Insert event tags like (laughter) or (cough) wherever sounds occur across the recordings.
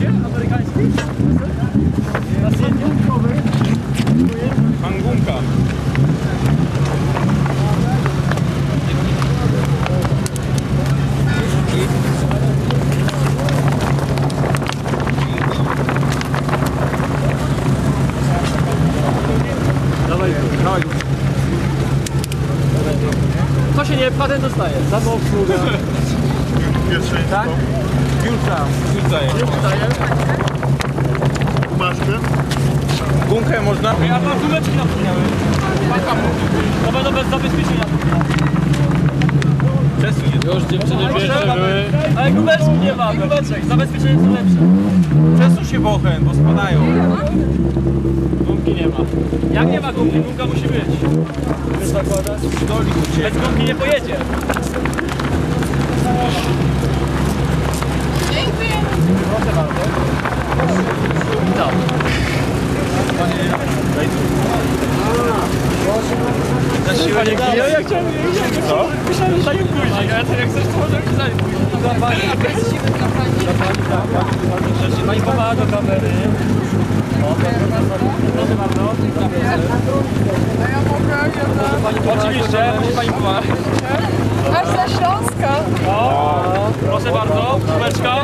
jest ten na jedzie? Mangunka. Kto się nie pcha, ten dostaje. Samoobsługa. (laughs) Pierwszeństwo. Tak? Piłka. Tutaj. Dostaje. Maskę. Gumkę można? Ja mam gumeczki napomniałem. To będą bez zabezpieczenia. Przesuń. Już dziewczyny pierwsze były. Ale gumeczki nie ma, gumeczek. Zabezpieczenie są lepsze. Przesuń się bochen, bo spadają. Gumki nie ma. Jak nie ma gumki, gumka musi być. Bez gumki nie pojedzie. Proszę bardzo. Witam. Na siłę nie Ja, ja chciałem, Co? myślałem, że zanim później, a ja tak jak chcesz, to może być zanim później. Dla pani. Dla pani, tak, pani. Pani pomaga do kamery. O, proszę bardzo. Pani Oczywiście, musi pani pomagać. Aż za Śląska. O, proszę bardzo, kubeczka.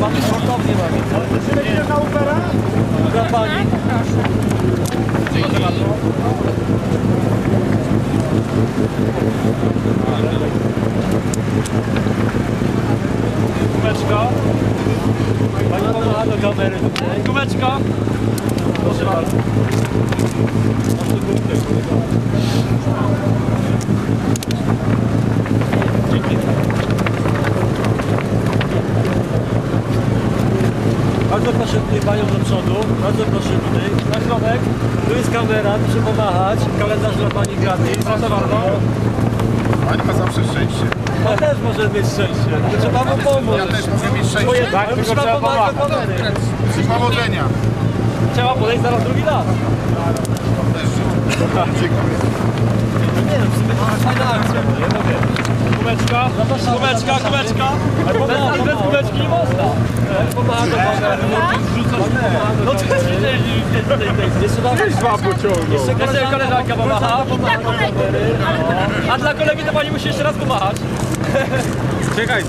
Mamy sportownie mamy. Dla pani. Proszę bardzo. Kubeczka. Pani pomaga do kamery. Proszę bardzo. Bardzo proszę tutaj panią do przodu, bardzo proszę tutaj, na środek. Tu jest kamera, proszę pomachać. Kalendarz dla pani gratis. Proszę bardzo. Pani ma zawsze szczęście. Pan też może mieć szczęście. To trzeba mu pomóc. Ja też mogę mieć szczęście. Tak, tylko trzeba pomagać. Powodzenia. Trzeba podejść zaraz drugi raz. Dziękuję. Nie no, w sumie to jest fajna akcja. Nie no wiem. Kubeczka, kubeczka, kubeczka. Bez, bez kubeczki nie można. Pomaga kamery. No to jest Jeszcze raz. Dwa pociągną. Jeszcze koleżanka, pomacha. Pomaga. No. A dla kolegi to pani musi jeszcze raz pomachać. Czekaj,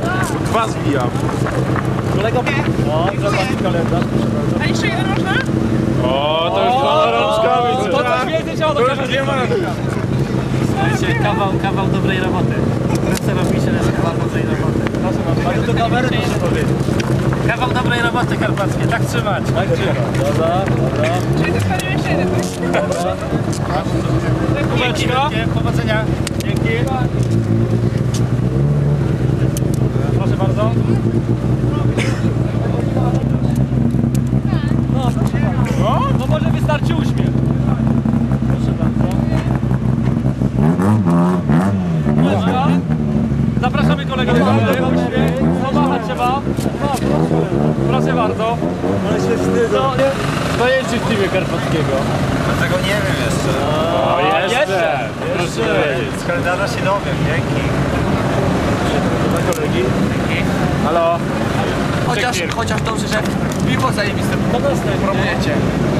dwa zbijam. Kolega... O, zobaczcie kalendarz. A jeszcze jeden można? O, to już dwa rączkami. To coś trzeba do To już nie ma. Słuchajcie, kawał, kawał dobrej roboty. Profesor Michel jest kawał dobrej roboty. Proszę bardzo. Pani do kamery proszę powiedzieć. Kawał dobrej roboty karpackie, tak trzymać. Tak, Dobra, dobra. Czyli dostaniemy jeszcze jeden, tak? Kubeczka. Powodzenia. Dzięki. Proszę bardzo. No, no, może wystarczy uśmiech. Proszę bardzo. Kubeczka. Zapraszamy kolegę do kamery. Uśmiech. Pomachać trzeba. Proszę bardzo. Ale się wstydzą. Kto jeździ w teamie Karpackiego? Tego nie wiem jeszcze. O, jeszcze. Proszę. Z kalendarza się dowiem. Dzięki. Dla kolegi. Halo? Chociaż, chociaż dobrze, że piwo zajebiste To następnie. promujecie.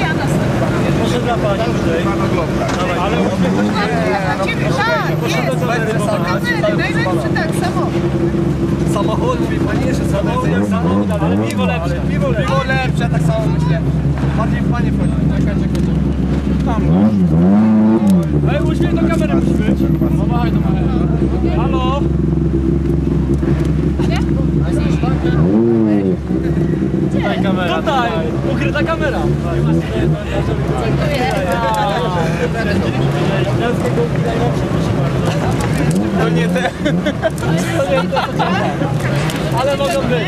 Ja następna. Proszę dla pani tutaj. Ale uśmiech A ciebie, tak, jest. do kamery pomachać. kamery, najlepszy tak, samo. Samochód, pani jeszcze samochód, jak samochód, ale piwo lepsze, piwo lepsze. Piwo lepsze, tak samo myślę. Bardziej w panie wchodzi. Czekaj, czekaj, czekaj. Ej, uśmiech do kamery musi być. Pomachaj do kamery. Halo? Tutaj kamera. Tutaj, ukryta kamera. To nie te. Ale mogą być.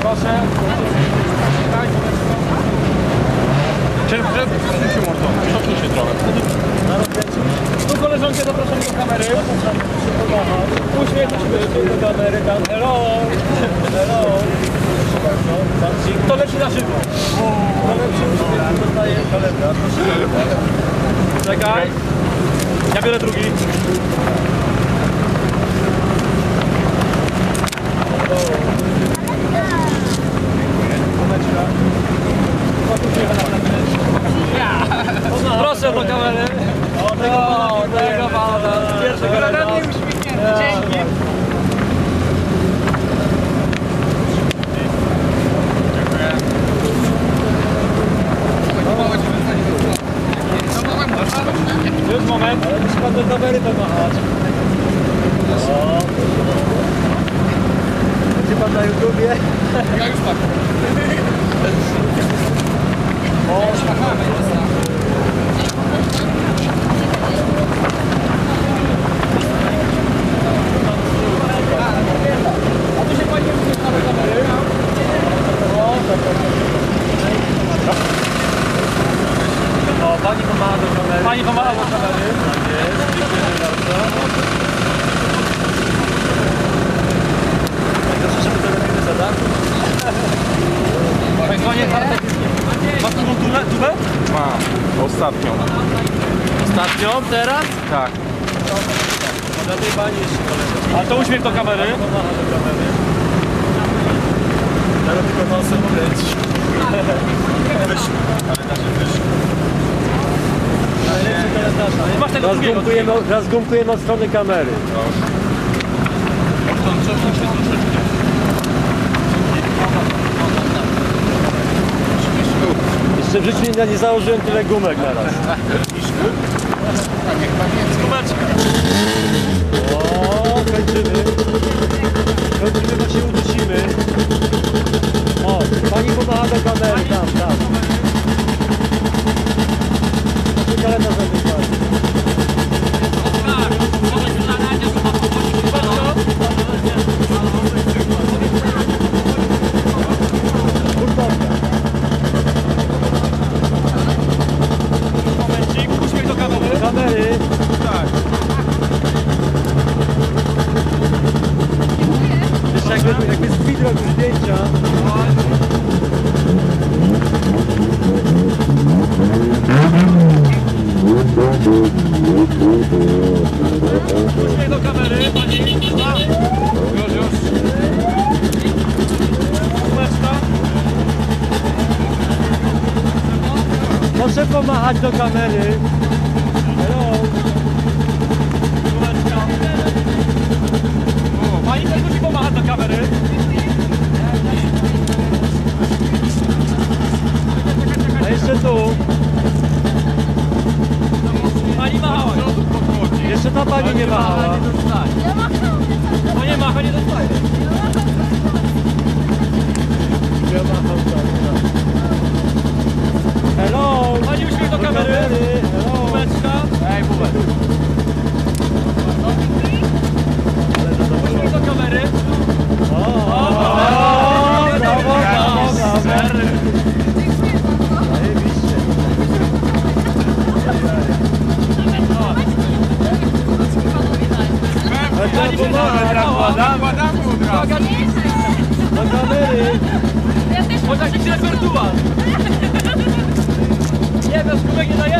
Proszę. Czerw, czerw, się mordą. Cofnij się trochę. Tu koleżankę zapraszam do kamery. Uśmiech musi być do kamery. Tam. Hello. Hello. To lepszy na żywo. To lepszy uśmiech dostaje kalendarz. Czekaj. Ja biorę drugi. Proszę do kamery. O, tego pana. Pierwszy kolega. Dzięki. Już moment. Musi pan do kamery pomachać. Będzie pan na YouTubie? O, pani pomaga do kamery. Pani pomaga do kamery. Tak jest, dziękujemy bardzo. Proszę, żeby to robimy za tak? Państwo nie Masz taką tubę? tubę? Mam. Ostatnią. Ostatnią, teraz? Tak. Dla tej pani jeszcze kolega. A to uśmiech do kamery. Pomaga do kamery. Ale tylko nosem kręci. Najlepszy kalendarz. Masz tego drugiego. Teraz gumkujemy od strony kamery. Jeszcze w życiu nie, założyłem tyle gumek na raz. O, kończymy. Kończymy, bo się udusimy. Uśmiech do kamery, pani. Już, już. Kubeczka. Proszę pomachać do kamery.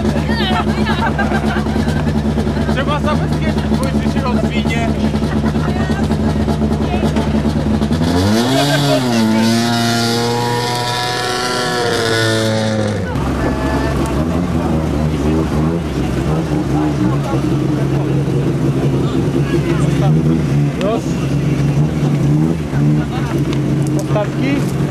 Dajemy. Trzeba zabezpieczyć, bo jeszcze się rozwinie. Już. Ostatki.